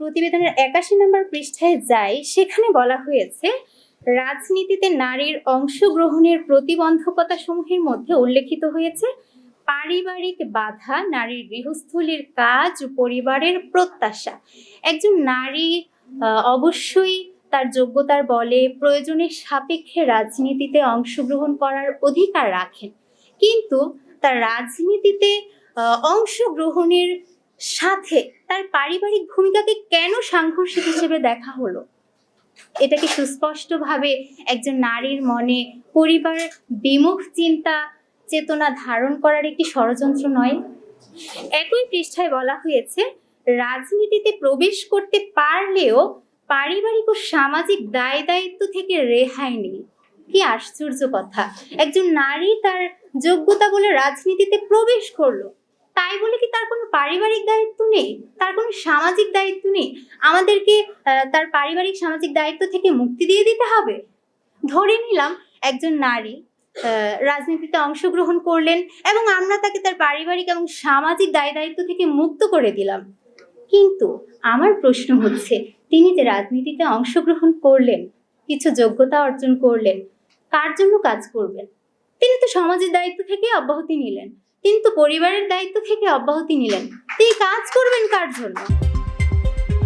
প্রতিবেদনের একাশি নম্বর পৃষ্ঠায় যাই, সেখানে বলা হয়েছে, রাজনীতিতে নারীর অংশগ্রহণের প্রতিবন্ধকতা সমূহের মধ্যে উল্লেখিত হয়েছে, পারিবারিক বাধা, নারীর গৃহস্থলীর কাজ, পরিবারের প্রত্যাশা। একজন নারী অবশ্যই তার যোগ্যতার বলে প্রয়োজনের সাপেক্ষে রাজনীতিতে অংশগ্রহণ করার অধিকার রাখেন। কিন্তু তার রাজনীতিতে অংশগ্রহণের সাথে তার পারিবারিক ভূমিকাকে কেন সাংঘর্ষিক হিসেবে দেখা হলো? এটাকে সুস্পষ্টভাবে একজন নারীর মনে পরিবার বিমুখ চিন্তা চেতনা ধারণ করার একটি ষড়যন্ত্র নয়। একই পৃষ্ঠায় বলা হয়েছে, রাজনীতিতে প্রবেশ করতে পারলেও পারিবারিক ও সামাজিক দায় দায়িত্ব থেকে রেহাই নেই। কি আশ্চর্য কথা! একজন নারী তার যোগ্যতা বলে রাজনীতিতে প্রবেশ করল, তাই বলে পারিবারিক দায়িত্ব নেই, তার কোনো সামাজিক দায়িত্ব নেই, আমাদেরকে তার পারিবারিক সামাজিক দায়িত্ব থেকে মুক্তি দিয়ে দিতে হবে। ধরে নিলাম একজন নারী রাজনীতিতে অংশগ্রহণ করলেন এবং আমরা তাকে তার পারিবারিক এবং সামাজিক দায়, দায়িত্ব থেকে মুক্ত করে দিলাম। কিন্তু আমার প্রশ্ন হচ্ছে, তিনি যে রাজনীতিতে অংশগ্রহণ করলেন, কিছু যোগ্যতা অর্জন করলেন, কার জন্য কাজ করবেন? তিনি তো সমাজের দায়িত্ব থেকে অব্যাহতি নিলেন। তিনি তো পরিবারের দায়িত্ব থেকে অব্যাহতি নিলেন। তিনি কাজ করবেন কার জন্য?